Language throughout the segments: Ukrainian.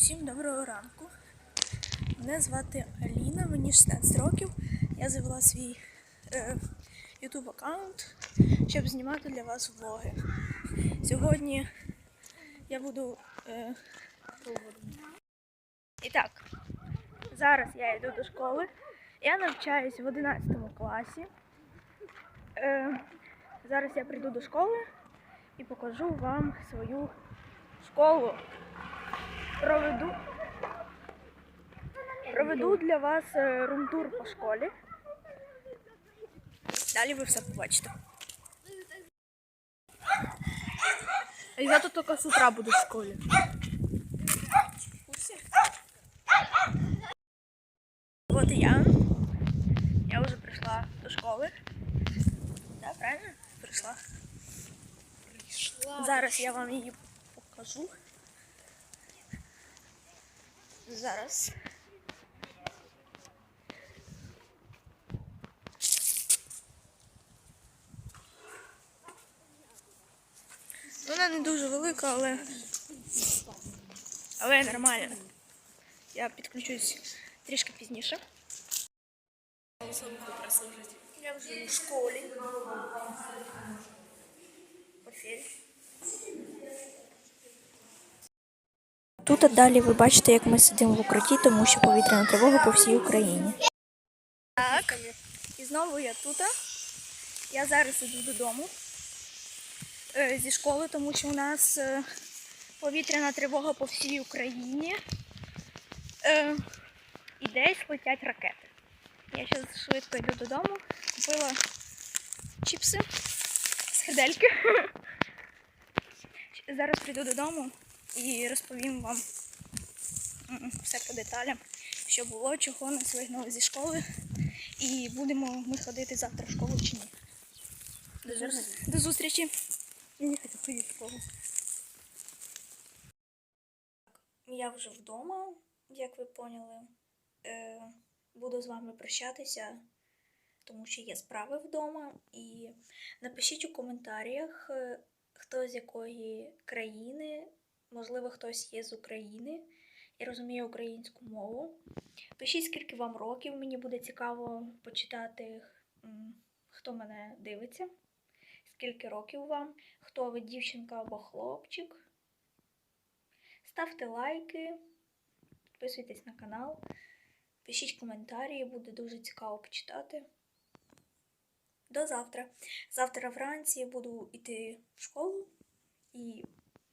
Усім доброго ранку. Мене звати Аліна, мені 16 років. Я завела свій е, YouTube аккаунт, щоб знімати для вас влоги. Сьогодні я буду. Е, і так, зараз я йду до школи. Я навчаюсь в 11 класі. Е, зараз я прийду до школи і покажу вам свою школу. Проведу, проведу для вас е, румтур по школі. Далі ви все побачите. Я тут тільки з утра буду в школі. Вот і я. Я вже прийшла до школи. Да, правильно? Прийшла. Зараз я вам її покажу. Зараз. Вона не дуже велика, але. Але нормально. Я підключусь трішки пізніше. Я вже в школі. Портфель. Тут а далі ви бачите, як ми сидимо в укритті, тому що повітряна тривога по всій Україні. Так, і знову я тут. Я зараз іду додому е, зі школи, тому що у нас е, повітряна тривога по всій Україні. Е, І десь летять ракети. Я зараз швидко йду додому, купила чіпси, сардельки. Зараз прийду додому і розповім вам все по деталям, що було, чого нас вигнали зі школи, і будемо ми ходити завтра в школу чи ні. До, зу- до зустрічі. Я не хочу ходити в школу. Я вже вдома, як ви поняли. Е, буду з вами прощатися, тому що є справи вдома. І напишіть у коментарях, е, хто з якої країни, можливо, хтось є з України і розуміє українську мову. Пишіть, скільки вам років, мені буде цікаво почитати, хто мене дивиться, скільки років вам, хто ви дівчинка або хлопчик. Ставте лайки, підписуйтесь на канал, пишіть коментарі, буде дуже цікаво почитати. До завтра. Завтра вранці буду йти в школу і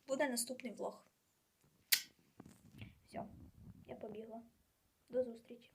буде наступний влог. Все, я побігла. До зустрічі.